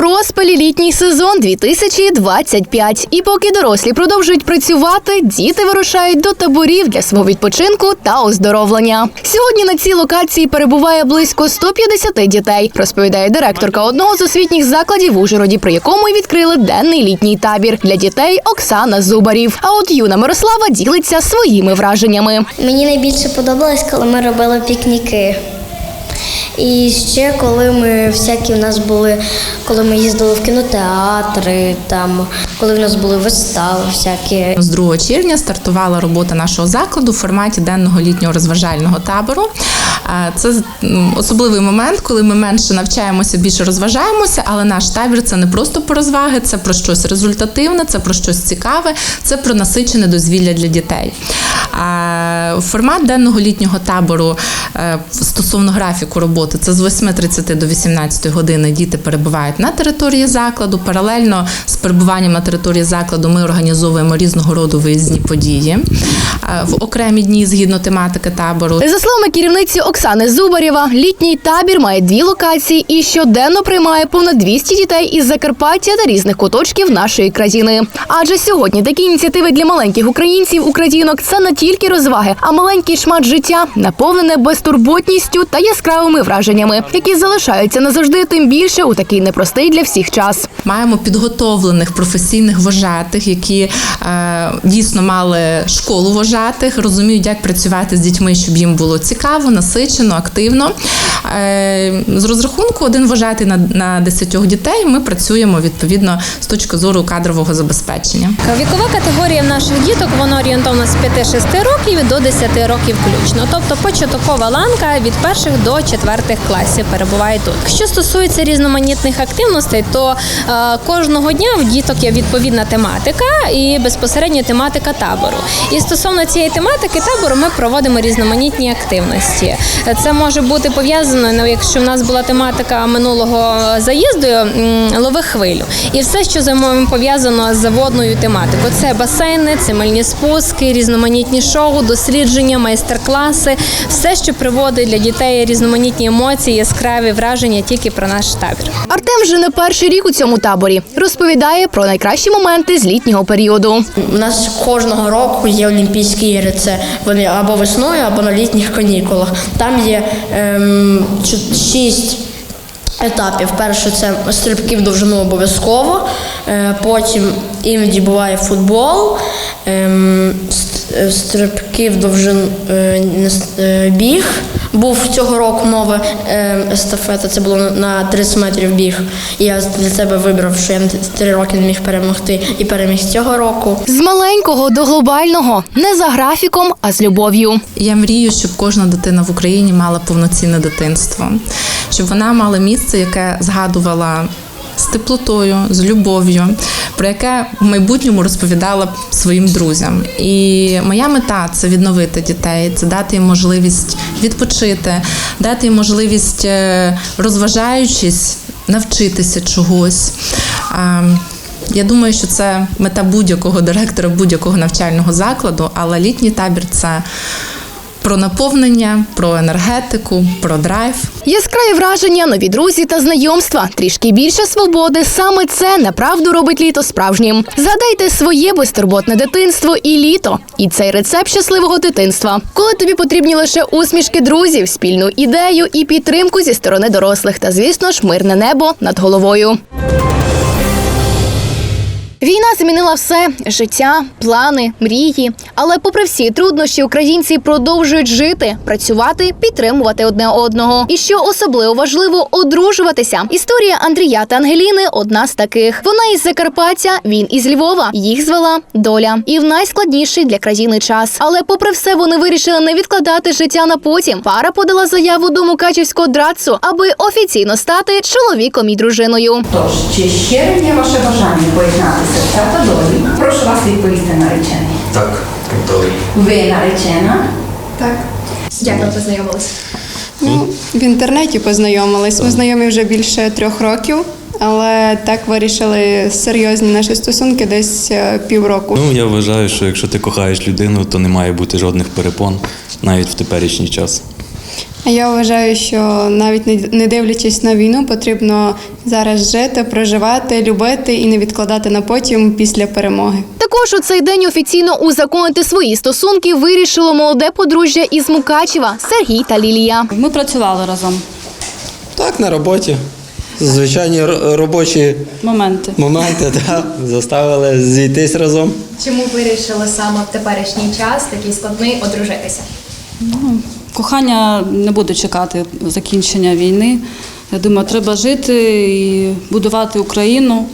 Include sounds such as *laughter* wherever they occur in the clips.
розпалі літній сезон 2025. І поки дорослі продовжують працювати, діти вирушають до таборів для свого відпочинку та оздоровлення. Сьогодні на цій локації перебуває близько 150 дітей, розповідає директорка одного з освітніх закладів в Ужгороді, при якому й відкрили денний літній табір для дітей Оксана Зубарів. А от юна Мирослава ділиться своїми враженнями. Мені найбільше подобалось, коли ми робили пікніки. І ще коли ми всякі в нас були, коли ми їздили в кінотеатри, там, коли в нас були вистави всякі. З 2 червня стартувала робота нашого закладу в форматі денного літнього розважального табору. Це особливий момент, коли ми менше навчаємося, більше розважаємося, але наш табір це не просто про розваги, це про щось результативне, це про щось цікаве, це про насичене дозвілля для дітей. Формат денного літнього табору е, стосовно графіку роботи це з 8.30 до 18 години діти перебувають на території закладу. Паралельно з перебуванням на території закладу ми організовуємо різного роду виїзні події е, в окремі дні згідно тематики табору. За словами керівниці Оксани Зубарєва, літній табір має дві локації і щоденно приймає понад 200 дітей із Закарпаття та різних куточків нашої країни. Адже сьогодні такі ініціативи для маленьких українців, українок це не тільки розваги, а маленький шмат життя, наповнене безтурботністю та яскравими враженнями, які залишаються назавжди тим більше у такий непростий для всіх час. Маємо підготовлених професійних вожатих, які е, дійсно мали школу вожатих, розуміють, як працювати з дітьми, щоб їм було цікаво, насичено, активно. Е, з розрахунку один вожатий на, на 10 дітей. Ми працюємо відповідно з точки зору кадрового забезпечення. Вікова категорія наших діток вона орієнтовна з 5-6 років до 10 років включно. Тобто початкова ланка від перших до четвертих класів перебуває тут. Що стосується різноманітних активностей, то е, кожного дня в діток є відповідна тематика і безпосередньо тематика табору. І стосовно цієї тематики табору ми проводимо різноманітні активності. Це може бути пов'язано, ну, якщо в нас була тематика минулого заїзду лови хвилю, і все, що пов'язано з водною тематикою. Це басейни, це спуски, різноманітні шоу, дослідження, майстер-класи, все, що приводить для дітей різноманітні емоції, яскраві враження тільки про наш табір. Артем вже не перший рік у цьому таборі. Розповідає про найкращі моменти з літнього періоду. У нас кожного року є Олімпійські ігри. Це вони або весною, або на літніх канікулах. Там є ем, шість. Етапів. Перше це стрибки в довжину обов'язково, е, потім іноді буває футбол, ем, е, стрибки в довжину е, біг. Був цього року нова е, естафета, це було на- на 30 метрів біг. Я для себе вибрав, що я на 3 роки не міг перемогти і переміг цього року. З маленького до глобального, не за графіком, а з любов'ю. Я мрію, щоб кожна дитина в Україні мала повноцінне дитинство, щоб вона мала місце, яке згадувала з теплотою, з любов'ю, про яке в майбутньому розповідала б своїм друзям. І моя мета це відновити дітей, це дати їм можливість відпочити, дати їм можливість, е, розважаючись, навчитися чогось. Я думаю, що це мета будь-якого директора, будь-якого навчального закладу, але літній табір це про наповнення, про енергетику, про драйв. Яскраві враження, нові друзі та знайомства, трішки більше свободи. Саме це направду робить літо справжнім. Згадайте своє безтурботне дитинство і літо. І цей рецепт щасливого дитинства, коли тобі потрібні лише усмішки друзів, спільну ідею і підтримку зі сторони дорослих, та звісно ж мирне небо над головою. Війна змінила все життя, плани, мрії. Але, попри всі труднощі, українці продовжують жити, працювати, підтримувати одне одного. І що особливо важливо, одружуватися. Історія Андрія та Ангеліни одна з таких. Вона із Закарпаття, він із Львова. Їх звела доля. І в найскладніший для країни час. Але, попри все, вони вирішили не відкладати життя на потім. Пара подала заяву до Мукачівського драцу, аби офіційно стати чоловіком і дружиною. Тож, чи щире ваше бажання поєднатися в та долі? Прошу вас відповісти наречений. Так, готовий. Ви наречена? Як ви познайомилися? Ну, в інтернеті познайомились. Ми знайомі вже більше трьох років, але так вирішили серйозні наші стосунки десь е, півроку. Ну, я вважаю, що якщо ти кохаєш людину, то не має бути жодних перепон навіть в теперішній час. А я вважаю, що навіть не- дивлячись на війну, потрібно зараз жити, проживати, любити і не відкладати на потім після перемоги. Також у цей день офіційно узаконити свої стосунки вирішило молоде подружжя із Мукачева Сергій та Лілія. Ми працювали разом. Так, на роботі. Звичайні ро- робочі Моменти. моменти *laughs* да, заставили зійтись разом. Чому вирішили саме в теперішній час, такий складний, одружитися? Кохання не буде чекати закінчення війни. Я думаю, треба жити і будувати Україну,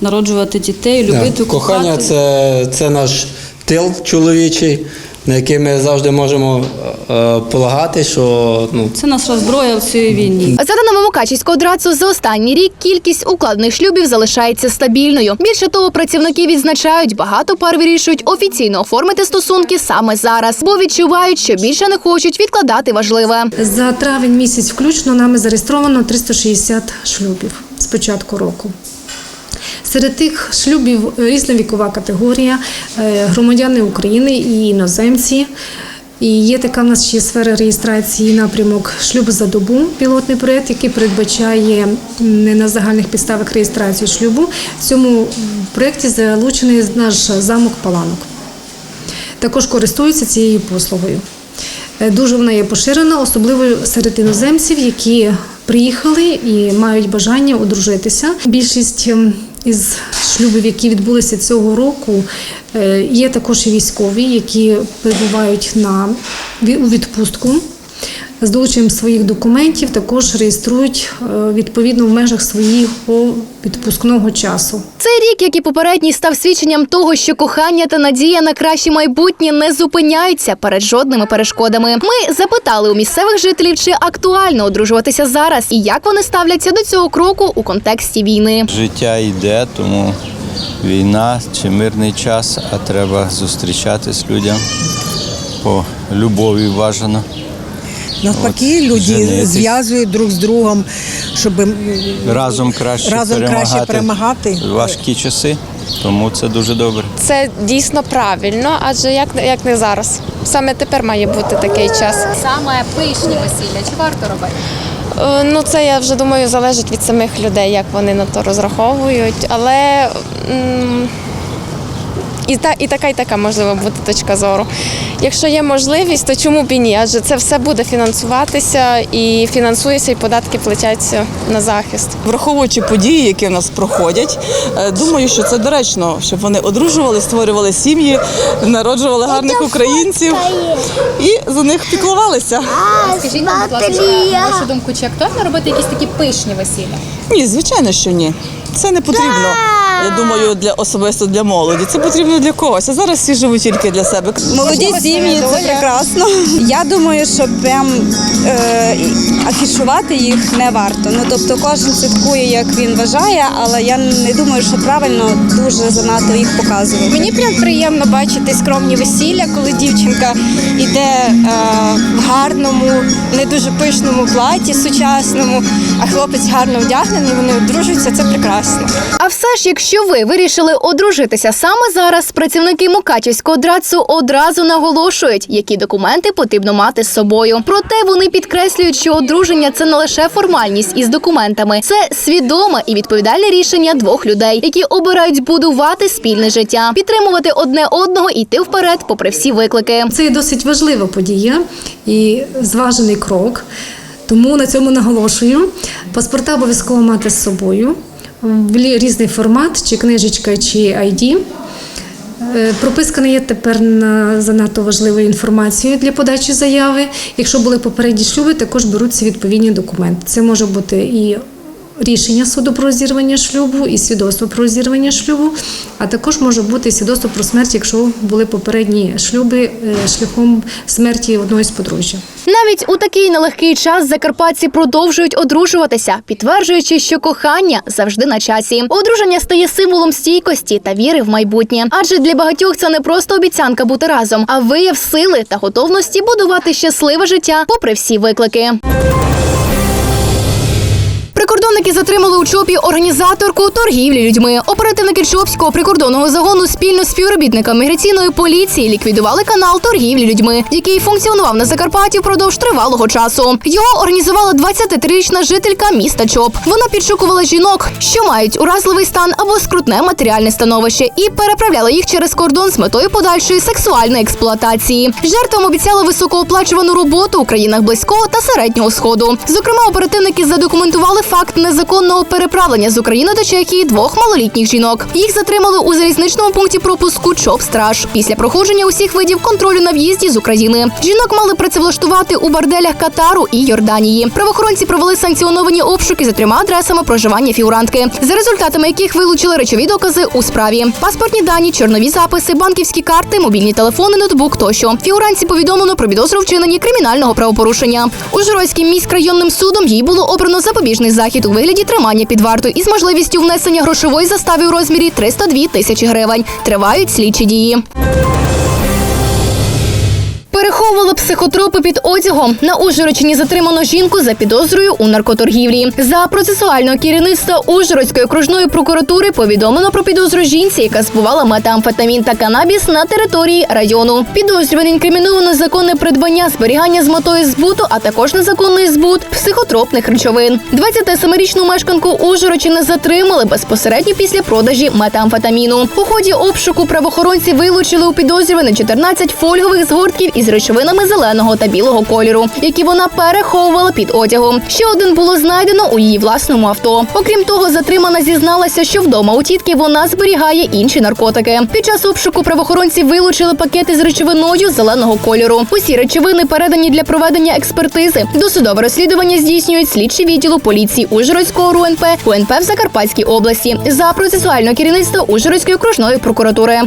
народжувати дітей, любити. Кохання кохати. це, це наш тил чоловічий, на який ми завжди можемо е, полагати, що ну, Це наша зброя в цій війні. За даними Мукачівського драцу, за останній рік кількість укладених шлюбів залишається стабільною. Більше того, працівники відзначають, багато пар вирішують офіційно оформити стосунки саме зараз, бо відчувають, що більше не хочуть відкладати важливе. За травень місяць включно нами зареєстровано 360 шлюбів з початку року. Серед тих шлюбів різна вікова категорія, е, громадяни України і іноземці. І є така в нас ще сфера реєстрації напрямок шлюб за добу, пілотний проєкт, який передбачає не на загальних підставах реєстрацію шлюбу. В цьому проєкті залучений наш замок Паланок також користуються цією послугою. Е, Дуже вона є поширена, особливо серед іноземців, які приїхали і мають бажання одружитися. Більшість із шлюбів, які відбулися цього року, е, є також військові, які перебувають на у відпустку. З долученням своїх документів також реєструють е, відповідно в межах свого відпускного часу. Цей рік, як і попередній, став свідченням того, що кохання та надія на краще майбутнє не зупиняються перед жодними перешкодами. Ми запитали у місцевих жителів, чи актуально одружуватися зараз і як вони ставляться до цього кроку у контексті війни. Життя йде, тому війна чи мирний час, а треба зустрічатись людям по любові бажано. Навпаки, От, люди женитись. зв'язують друг з другом, щоб Разом краще разом перемагати, краще перемагати. важкі часи, тому це дуже добре. Це дійсно правильно, адже як, як не зараз. Саме тепер має бути такий час. Саме пишні весілля, чи варто робити? Е, Ну, це я вже думаю, залежить від самих людей, як вони на то розраховують. Але м, і, та, і така, і така можливо бути точка зору. Якщо є можливість, то чому б і ні? Адже це все буде фінансуватися і фінансується, і податки платяться на захист. Враховуючи події, які в нас проходять, е, думаю, що це доречно, щоб вони одружували, створювали сім'ї, народжували гарних українців і за них піклувалися. Скажіть нам, будь ласка, на вашу думку, чи актуально робити якісь такі пишні весілля? Ні, звичайно, що ні. Це не потрібно. Я думаю, для особисто для молоді. Це потрібно для когось. А зараз всі живуть тільки для себе. Молоді сім'ї це прекрасно. Я думаю, що прям е, афішувати їх не варто. Ну тобто кожен святкує, як він вважає, але я не думаю, що правильно дуже занадто їх показувати. Мені прям приємно бачити скромні весілля, коли дівчинка йде е, в гарному, не дуже пишному платі сучасному, а хлопець гарно вдягнений, вони одружуються. Це прекрасно. А все ж, якщо ви вирішили одружитися саме зараз, працівники Мукачівського драцу одразу наголошують, які документи потрібно мати з собою. Проте вони підкреслюють, що одруження це не лише формальність із документами, це свідоме і відповідальне рішення двох людей, які обирають будувати спільне життя, підтримувати одне одного і йти вперед, попри всі виклики. Це досить важлива подія і зважений крок. Тому на цьому наголошую. Паспорта обов'язково мати з собою в різний формат, чи книжечка, чи ID. Е, Прописка не є тепер на занадто важливою інформацією для подачі заяви. Якщо були попередні шлюби, також беруться відповідні документи. Це може бути і рішення суду про розірвання шлюбу, і свідоцтво про розірвання шлюбу, а також може бути свідоцтво про смерть, якщо були попередні шлюби е, шляхом смерті одного з подружжя. Навіть у такий нелегкий час закарпатці продовжують одружуватися, підтверджуючи, що кохання завжди на часі. Одруження стає символом стійкості та віри в майбутнє. Адже для багатьох це не просто обіцянка бути разом, а вияв сили та готовності будувати щасливе життя попри всі виклики. Прикордонні затримали у ЧОПі організаторку торгівлі людьми. Оперативники ЧОПського прикордонного загону спільно з співробітниками міграційної поліції ліквідували канал торгівлі людьми, який функціонував на Закарпатті впродовж тривалого часу. Його організувала 23-річна жителька міста ЧОП. Вона підшукувала жінок, що мають уразливий стан або скрутне матеріальне становище, і переправляла їх через кордон з метою подальшої сексуальної експлуатації. Жертвам обіцяли високооплачувану роботу у країнах близького та середнього сходу. Зокрема, оперативники задокументували факт незаконного переправлення з України до Чехії двох малолітніх жінок. Їх затримали у залізничному пункті пропуску ЧОП Страж після проходження усіх видів контролю на в'їзді з України. Жінок мали працевлаштувати у борделях Катару і Йорданії. Правоохоронці провели санкціоновані обшуки за трьома адресами проживання фігурантки, за результатами яких вилучили речові докази у справі: паспортні дані, чорнові записи, банківські карти, мобільні телефони, ноутбук тощо. Фігуранці повідомлено про підозру вчиненні кримінального правопорушення. Ужгородським міськрайонним судом їй було обрано запобіжний захід у вигляді тримання під вартою із можливістю внесення грошової застави у розмірі 302 тисячі гривень. Тривають слідчі дії. Переховували психотропи під одягом. На Ужгородщині затримано жінку за підозрою у наркоторгівлі. За процесуального керівництва Ужгородської окружної прокуратури повідомлено про підозру жінці, яка збувала метамфетамін та канабіс на території району. Підозрюваний інкриміновано законне придбання, зберігання з метою збуту, а також незаконний збут психотропних речовин. 27-річну мешканку Ужгородщини затримали безпосередньо після продажі метамфетаміну. У ході обшуку правоохоронці вилучили у підозрюваних 14 фольгових згортків із речовинами зеленого та білого кольору, які вона переховувала під одягом. Ще один було знайдено у її власному авто. Окрім того, затримана зізналася, що вдома у тітки вона зберігає інші наркотики. Під час обшуку правоохоронці вилучили пакети з речовиною зеленого кольору. Усі речовини передані для проведення експертизи. Досудове розслідування здійснюють слідчі відділу поліції Ужгородського РУНП УНП в Закарпатській області за процесуальне керівництво Ужгородської окружної прокуратури.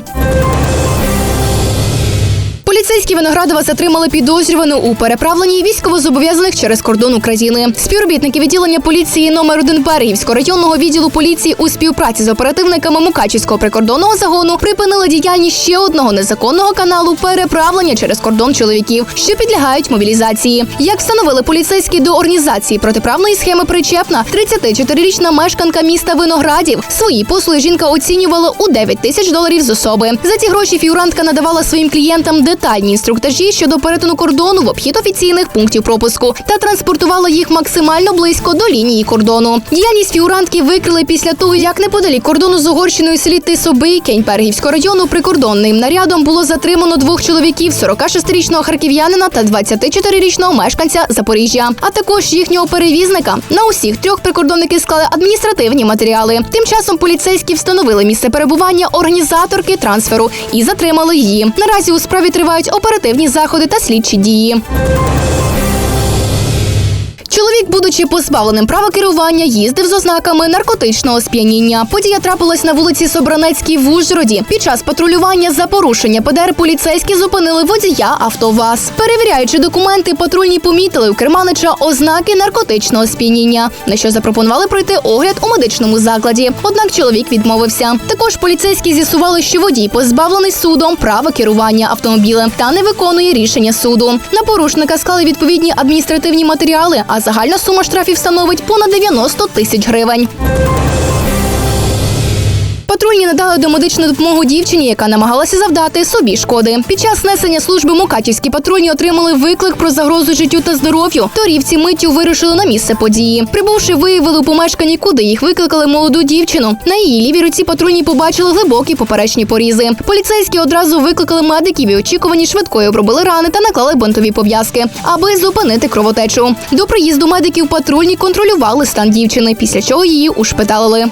Поліцейські Виноградова затримали підозрювану у переправленні військовозобов'язаних через кордон України. Співробітники відділення поліції номер 1 Берегівського районного відділу поліції у співпраці з оперативниками Мукачівського прикордонного загону припинили діяльність ще одного незаконного каналу переправлення через кордон чоловіків, що підлягають мобілізації. Як встановили поліцейські до організації протиправної схеми причепна, 34-річна мешканка міста Виноградів свої послуги жінка оцінювала у 9 тисяч доларів з особи. За ці гроші фігурантка надавала своїм клієнтам детальні інструктажі щодо перетину кордону в обхід офіційних пунктів пропуску та транспортувала їх максимально близько до лінії кордону. Діяльність фігурантки викрили після того, як неподалік кордону з Угорщиною селі Тисоби Кень-Пергівського району прикордонним нарядом було затримано двох чоловіків: 46-річного харків'янина та 24-річного мешканця Запоріжжя, а також їхнього перевізника. На усіх трьох прикордонники склали адміністративні матеріали. Тим часом поліцейські встановили місце перебування організаторки трансферу і затримали її. Наразі у справі тривають оперативні заходи та слідчі дії. Чоловік, будучи позбавленим права керування, їздив з ознаками наркотичного сп'яніння. Подія трапилась на вулиці Собранецькій в Ужгороді. Під час патрулювання за порушення ПДР поліцейські зупинили водія АвтоВАЗ. Перевіряючи документи, патрульні помітили у керманича ознаки наркотичного сп'яніння, на що запропонували пройти огляд у медичному закладі. Однак чоловік відмовився. Також поліцейські з'ясували, що водій позбавлений судом права керування автомобілем та не виконує рішення суду. На порушника склали відповідні адміністративні матеріали, а загальна сума штрафів становить понад 90 тисяч гривень. Патрульні надали домедичну допомогу дівчині, яка намагалася завдати собі шкоди. Під час несення служби мукачівські патрульні отримали виклик про загрозу життю та здоров'ю. Торівці миттю вирушили на місце події. Прибувши, виявили у помешканні, куди їх викликали молоду дівчину. На її лівій руці патрульні побачили глибокі поперечні порізи. Поліцейські одразу викликали медиків і очікувані швидкою обробили рани та наклали бинтові пов'язки, аби зупинити кровотечу. До приїзду медиків патрульні контролювали стан дівчини, після чого її ушпиталили.